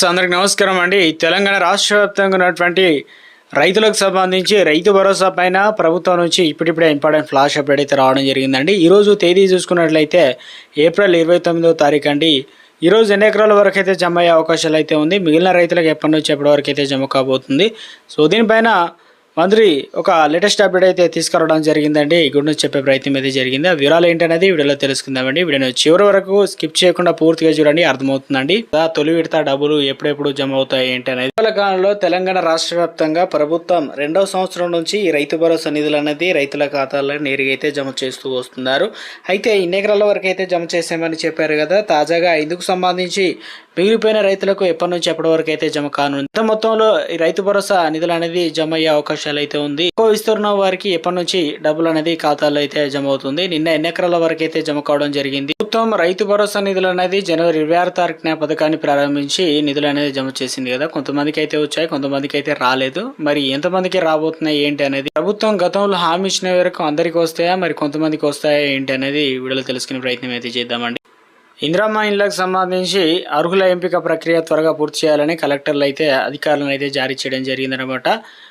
Friends అందరికి నమస్కారం అండి. తెలంగాణ రాష్ట్ర వ్యాప్తంగా ఉన్నటువంటి రైతులకు సంబంధించి రైతు భరోసా పైన ప్రభుత్వం నుంచి ఇప్పుడిప్పుడే ఇంపార్టెంట్ ఫ్లాష్ అప్డేట్ అయితే రావడం జరిగిందండి. ఈరోజు తేదీ చూసుకున్నట్లయితే ఏప్రిల్ ఇరవై తొమ్మిదో తారీఖు అండి. ఈరోజు ఎన్ని ఎకరాల వరకు అయితే జమ అయ్యే అవకాశాలు అయితే ఉంది? మిగిలిన రైతులకు ఎప్పటి నుంచి ఎప్పటి వరకు అయితే జమ కాబోతుంది? సో దీనిపైన మంత్రి ఒక లేటెస్ట్ అప్డేట్ అయితే తీసుకురావడం జరిగిందండి. గుడ్ నుంచి చెప్పే ప్రయత్నం అయితే జరిగింది. ఆ వివరాలు ఏంటనేది వీడియోలో తెలుసుకుందామండి. వీడియోని చివరి వరకు స్కిప్ చేయకుండా పూర్తిగా చూడండి అర్థమవుతుందండి. తొలి విడత డబ్బులు ఎప్పుడెప్పుడు జమ అవుతాయి ఏంటి అనేది కాలంలో తెలంగాణ రాష్ట్ర వ్యాప్తంగా ప్రభుత్వం రెండవ సంవత్సరం నుంచి ఈ రైతు భరోసా నిధులు అనేది రైతుల ఖాతాల్లో నేరుగా అయితే జమ చేస్తూ వస్తున్నారు. అయితే ఇన్ని ఎకరాల వరకు అయితే జమ చేసామని చెప్పారు కదా. తాజాగా ఇందుకు సంబంధించి మిగిలిపోయిన రైతులకు ఎప్పటి నుంచి ఎప్పటి వరకు అయితే జమ కానుంది? ఇంత మొత్తంలో ఈ రైతు భరోసా నిధులు అనేది జమ అయ్యే అవకాశాలు అయితే ఉంది. ఎక్కువ విస్తీర్ణం వారికి ఎప్పటి నుంచి డబ్బులు అనేది ఖాతాలో అయితే జమ అవుతుంది. నిన్న ఎన్ని ఎకరాల వరకు అయితే జమ కావడం జరిగింది? ప్రభుత్వం రైతు భరోసా నిధులు అనేది జనవరి ఇరవై ఆరు తారీఖున పథకాన్ని ప్రారంభించి నిధులు అనేది జమ చేసింది కదా. కొంతమందికి అయితే వచ్చాయి కొంతమందికి అయితే రాలేదు. మరి ఎంతమందికి రాబోతున్నాయి ఏంటి అనేది? ప్రభుత్వం గతంలో హామీ ఇచ్చిన వరకు అందరికి వస్తాయా? మరి కొంతమందికి వస్తాయా ఏంటి అనేది వీడియోలో తెలుసుకునే ప్రయత్నం అయితే చేద్దామండి. ఇందిరమ్మ ఇండ్లకు సంబంధించి అర్హుల ఎంపిక ప్రక్రియ త్వరగా పూర్తి చేయాలని కలెక్టర్లు అయితే అధికారులను అయితే జారీ చేయడం జరిగిందనమాట.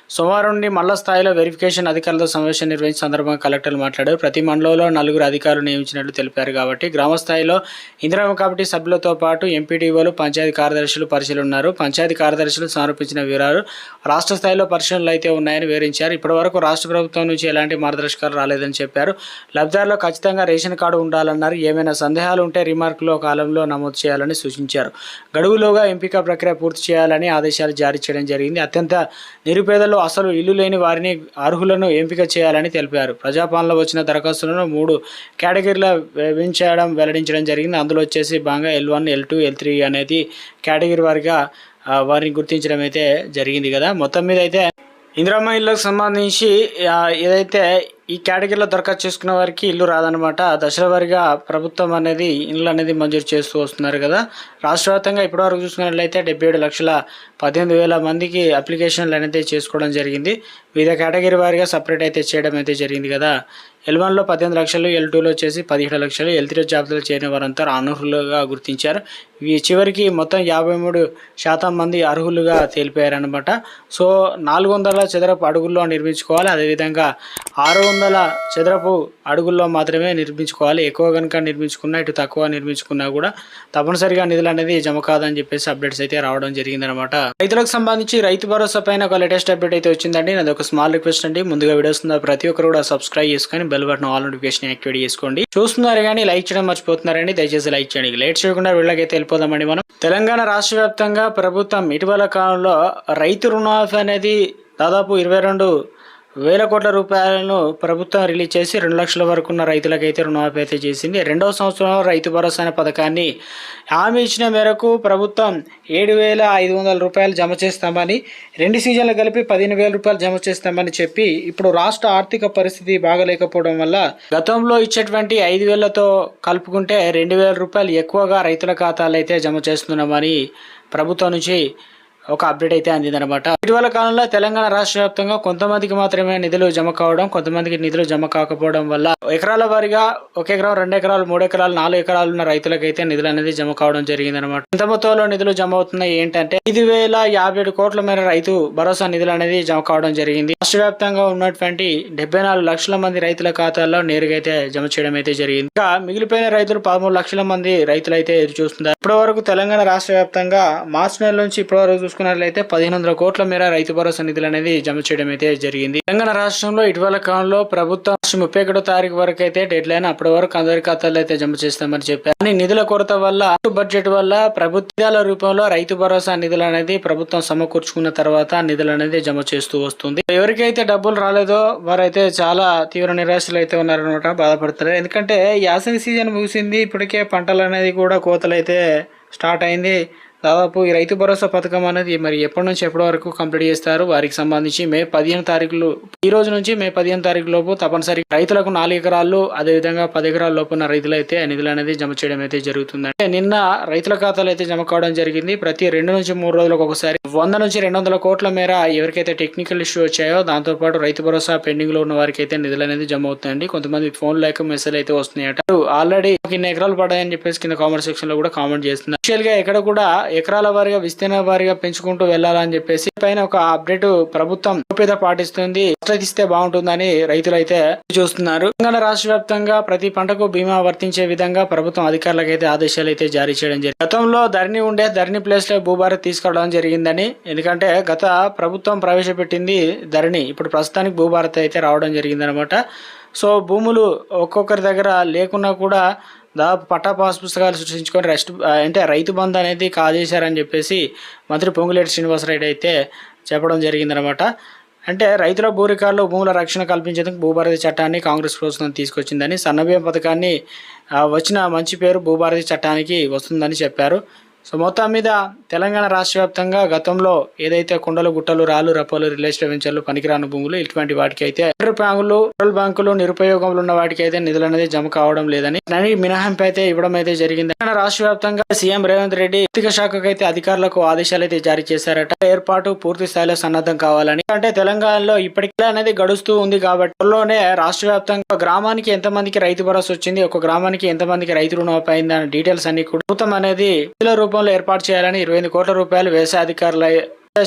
సోమవారం నుండి మండల స్థాయిలో వెరిఫికేషన్ అధికారులతో సమావేశం నిర్వహించిన సందర్భంగా కలెక్టర్లు మాట్లాడారు. ప్రతి మండలంలో నలుగురు అధికారులు నియమించినట్లు తెలిపారు కాబట్టి గ్రామ స్థాయిలో ఇందిరమ్మ కమిటీ సభ్యులతో పాటు ఎంపీడీఓలు పంచాయతీ కార్యదర్శులు పరిశీలన ఉన్నారు. పంచాయతీ కార్యదర్శులు సమర్పించిన వివరాలు రాష్ట్ర స్థాయిలో పరిశీలనలు అయితే ఉన్నాయని వివరించారు. ఇప్పటివరకు రాష్ట్ర ప్రభుత్వం నుంచి ఎలాంటి మార్గదర్శకాలు రాలేదని చెప్పారు. లబ్ధిదారులో ఖచ్చితంగా రేషన్ కార్డు ఉండాలన్నారు. ఏమైనా సందేహాలు ఉంటే రిమార్కులో కాలంలో నమోదు చేయాలని సూచించారు. గడువులోగా ఎంపిక ప్రక్రియ పూర్తి చేయాలని ఆదేశాలు జారీ చేయడం జరిగింది. అత్యంత నిరుపేదలు అసలు ఇల్లు లేని వారిని అర్హులను ఎంపిక చేయాలని తెలిపారు. ప్రజాపాలనలో వచ్చిన దరఖాస్తులను మూడు కేటగిరీల విభజించడం వెల్లడించడం జరిగింది. అందులో వచ్చేసి బాగా L one L two L three అనేది కేటగిరీ వారిగా వారిని గుర్తించడం అయితే జరిగింది కదా. మొత్తం మీద అయితే ఇందిరమ్మ ఇళ్ళకు సంబంధించి ఏదైతే ఈ కేటగిరీలో దరఖాస్తు చేసుకున్న వారికి ఇల్లు రాదనమాట దశల వారీగా ప్రభుత్వం అనేది ఇల్లు అనేది మంజూరు చేస్తూ వస్తున్నారు కదా. రాష్ట్ర వ్యాప్తంగా ఇప్పటివరకు చూసుకున్నట్లయితే డెబ్బై ఏడు లక్షల పద్దెనిమిది వేల మందికి అప్లికేషన్లు అనేది చేసుకోవడం జరిగింది. వివిధ కేటగిరీ వారీగా సపరేట్ అయితే చేయడం అయితే జరిగింది కదా. ఎల్ వన్లో పద్దెనిమిది లక్షలు ఎల్ టూలో వచ్చేసి పదిహేడు లక్షలు ఎల్ త్రీ జాబితాలో చేరిన వారంతా అనర్హులుగా గుర్తించారు. ఈ చివరికి మొత్తం యాభై మూడు శాతం మంది అర్హులుగా తేలిపోయారనమాట సో నాలుగు వందల చదరపు అడుగుల్లో నిర్మించుకోవాలి. అదేవిధంగా ఆరు వందల చదరపు అడుగుల్లో మాత్రమే నిర్మించుకోవాలి. ఎక్కువ కనుక నిర్మించుకున్నా ఇటు తక్కువ నిర్మించుకున్నా కూడా తప్పనిసరిగా నిధులు అనేది జమ కాదని చెప్పేసి అప్డేట్స్ అయితే రావడం జరిగిందనమాట రైతులకు సంబంధించి రైతు భరోసా పైన ఒక లేటెస్ట్ అప్డేట్ అయితే వచ్చిందండి. నాది ఒక స్మాల్ రిక్వెస్ట్ అండి. ముందుగా వీడియోస్ ప్రతి ఒక్కరు కూడా సబ్స్క్రైబ్ చేసుకొని bell button all notification activate చేసుకోండి. చూస్తున్నారు కానీ లైక్ చేయడం మర్చిపోతున్నారండి. దయచేసి లైక్ చేయండి. లేట్ చేయకుండా వీళ్ళకైతే వెళ్ళిపోదామండి మనం. తెలంగాణ రాష్ట్ర వ్యాప్తంగా ప్రభుత్వం ఇటీవల కాలంలో రైతు రుణమాఫీ అనేది దాదాపు ఇరవై రెండు వేల కోట్ల రూపాయలను ప్రభుత్వం రిలీజ్ చేసి రెండు లక్షల వరకు ఉన్న రైతులకైతే రుణమాఫీ అయితే చేసింది. రెండవ సంవత్సరంలో రైతు భరోసా అనే పథకాన్ని హామీ ఇచ్చిన మేరకు ప్రభుత్వం ఏడు వేల ఐదు వందల రూపాయలు జమ చేస్తామని రెండు సీజన్లు కలిపి పదిహేను వేల రూపాయలు జమ చేస్తామని చెప్పి ఇప్పుడు రాష్ట్ర ఆర్థిక పరిస్థితి బాగలేకపోవడం వల్ల గతంలో ఇచ్చేటువంటి ఐదు వేలతో కలుపుకుంటే రెండు వేల రూపాయలు ఎక్కువగా రైతుల ఖాతాలు అయితే జమ చేస్తున్నామని ప్రభుత్వం నుంచి ఒక అప్డేట్ అయితే అందిందనమాట ఇటీవల కాలంలో తెలంగాణ రాష్ట్ర వ్యాప్తంగా కొంతమందికి మాత్రమే నిధులు జమ కావడం కొంతమందికి నిధులు జమ కాకపోవడం వల్ల ఎకరాల వారిగా ఒక ఎకరం రెండు ఎకరాలు మూడు ఎకరాలు నాలుగు ఎకరాలు ఉన్న రైతులకైతే నిధులు అనేది జమ కావడం జరిగిందనమాట ఇంత మొత్తంలో నిధులు జమ అవుతున్నాయి ఏంటంటే ఐదు వేల యాభై ఏడు కోట్ల మేర రైతు భరోసా నిధులు అనేది జమ కావడం జరిగింది. రాష్ట్ర వ్యాప్తంగా ఉన్నటువంటి డెబ్బై నాలుగు లక్షల మంది రైతుల ఖాతాల్లో నేరుగా అయితే జమ చేయడం అయితే జరిగింది. ఇంకా మిగిలిపోయిన రైతులు పదమూడు లక్షల మంది రైతులు అయితే ఎదురు చూస్తున్నారు ఇప్పటి వరకు తెలంగాణ రాష్ట్ర వ్యాప్తంగా మార్చి నెల నుంచి ఇప్పటి వరకు చూసుకున్నట్లయితే పదిహేను వందల కోట్ల మేర రైతు భరోసా నిధులు అనేది జమ చేయడం అయితే జరిగింది. తెలంగాణ రాష్ట్రంలో ఇటీవల కాలంలో ప్రభుత్వం ముప్పై ఒకటో తారీఖు వరకు అయితే డెడ్ లైన్ అప్పటి వరకు అందరి ఖాతాల్లో అయితే జమ చేస్తామని చెప్పారు. కానీ నిధుల కొరత వల్ల బడ్జెట్ వల్ల ప్రభుత్వాల రూపంలో రైతు భరోసా నిధులు అనేది ప్రభుత్వం సమకూర్చుకున్న తర్వాత నిధులు అనేది జమ చేస్తూ వస్తుంది. ఎవరికైతే డబ్బులు రాలేదో వారైతే చాలా తీవ్ర నిరాశలు అయితే ఉన్నారనమాట బాధపడుతున్నారు. ఎందుకంటే యాసంగి సీజన్ ముగిసింది ఇప్పటికే పంటలు అనేది కూడా కోతలు అయితే స్టార్ట్ అయింది. దాదాపు ఈ రైతు భరోసా పథకం అనేది మరి ఎప్పటి నుంచి ఎప్పటి వరకు కంప్లీట్ చేస్తారు? వారికి సంబంధించి మే పదిహేను తారీఖులు ఈ రోజు నుంచి మే పదిహేను తారీఖు లోపు తప్పనిసరి రైతులకు నాలుగు ఎకరాలు అదేవిధంగా పది ఎకరాల లోపు ఉన్న రైతులు అయితే ఆ నిధులు అనేది జమ చేయడం అయితే జరుగుతుంది అంటే నిన్న రైతుల ఖాతాలు అయితే జమ కావడం జరిగింది. ప్రతి రెండు నుంచి మూడు రోజులకు ఒకసారి వంద నుంచి రెండు వందల కోట్ల మేర ఎవరికైతే టెక్నికల్ ఇష్యూ వచ్చాయో దాంతోపాటు రైతు భరోసా పెండింగ్లో ఉన్న వారికి అయితే నిధులు అనేది జమ అవుతాయండి కొంతమంది ఫోన్ లేక మెసేజ్ అయితే వస్తున్నాయట. ఆల్రెడీ ఇన్ని ఎకరాలు పడ్డాయని చెప్పేసి కింద కామెంట్ సెక్షన్లో కూడా కామెంట్ చేస్తున్నారు. యాక్చువల్గా ఎక్కడ కూడా ఎకరాల వారిగా విస్తీర్ణ వారిగా పెంచుకుంటూ వెళ్ళాలని చెప్పేసి పైన ఒక అప్డేట్ ప్రభుత్వం గోప్యత పాటిస్తుంది. ఇస్తే బాగుంటుందని రైతులు అయితే చూస్తున్నారు. తెలంగాణ రాష్ట్ర వ్యాప్తంగా ప్రతి పంటకు బీమా వర్తించే విధంగా ప్రభుత్వం అధికారులకు అయితే ఆదేశాలు అయితే జారీ చేయడం జరిగింది. గతంలో ధరణి ఉండే ధరణి ప్లేస్లో భూభారత్ తీసుకురావడం జరిగిందని ఎందుకంటే గత ప్రభుత్వం ప్రవేశపెట్టింది ధరణి. ఇప్పుడు ప్రస్తుతానికి భూభారత్ అయితే రావడం జరిగిందనమాట. సో భూములు ఒక్కొక్కరి దగ్గర లేకున్నా కూడా దాదాపు పట్టా పాస్ పుస్తకాలు సృష్టించుకొని రెస్ట్ అంటే రైతు బంధు అనేది కాజేశారని చెప్పేసి మంత్రి పొంగులేటి శ్రీనివాసరెడ్డి అయితే చెప్పడం జరిగిందనమాట. అంటే రైతుల భూ రికార్డులో భూముల రక్షణ కల్పించేందుకు భూభారతి చట్టాన్ని కాంగ్రెస్ ప్రభుత్వం తీసుకొచ్చిందని సన్నబియ్యం పథకాన్ని వచ్చిన మంచి పేరు భూభారతి చట్టానికి వస్తుందని చెప్పారు. సో మొత్తం మీద తెలంగాణ రాష్ట్ర వ్యాప్తంగా గతంలో ఏదైతే కొండలు గుట్టలు రాళ్ళు రప్పలు రిలేషన్ వెంచర్లు పనికిరాని భూములు ఇటువంటి వాటికి అయితే ఫెడరల్ బ్యాంకులు పెట్రోల్ బ్యాంకులు నిరుపయోగంలో ఉన్న వాటికి అయితే నిధులు అనేది జమ కావడం లేదని దానికి మినహాయింపు అయితే ఇవ్వడం అయితే జరిగింది. తెలంగాణ రాష్ట్ర వ్యాప్తంగా సీఎం రేవంత్ రెడ్డి ఆర్థిక శాఖకు అయితే అధికారులకు ఆదేశాలు అయితే జారీ చేశారట. ఏర్పాటు పూర్తి స్థాయిలో సన్నద్ధం కావాలని. అంటే తెలంగాణలో ఇప్పటికే అనేది గడుస్తూ ఉంది కాబట్టి త్వరలోనే రాష్ట్ర వ్యాప్తంగా గ్రామానికి ఎంత మందికి రైతు భరోసా వచ్చింది ఒక గ్రామానికి ఎంత మందికి రైతు రుణం అయింది అనే డీటెయిల్స్ అన్ని కూడా ప్రభుత్వం అనేది నిధుల రూపంలో ఏర్పాటు చేయాలని ఇరవై ఎనిమిది కోట్ల రూపాయలు వ్యవసాయ అధికారుల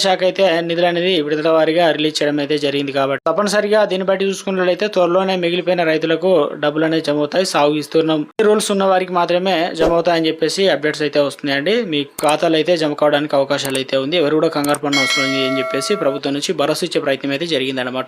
శాఖ అయితే నిధులు అనేది విడుదల వారిగా రిలీజ్ చేయడం అయితే జరిగింది కాబట్టి తప్పనిసరిగా దీన్ని బట్టి చూసుకున్నట్లయితే త్వరలోనే మిగిలిపోయిన రైతులకు డబ్బులు అనేది జమ అవుతాయి సాగు ఇస్తున్నాం రూల్స్ ఉన్న వారికి మాత్రమే జమ అవుతాయని చెప్పేసి అప్డేట్స్ అయితే వస్తున్నాయండి. మీ ఖాతాలు అయితే జమ కావడానికి అవకాశాలు అయితే ఉంది. ఎవరు కూడా కంగారు పడిన అవసరం అని చెప్పేసి ప్రభుత్వం నుంచి భరోసా ఇచ్చే ప్రయత్నం అయితే జరిగిందనమాట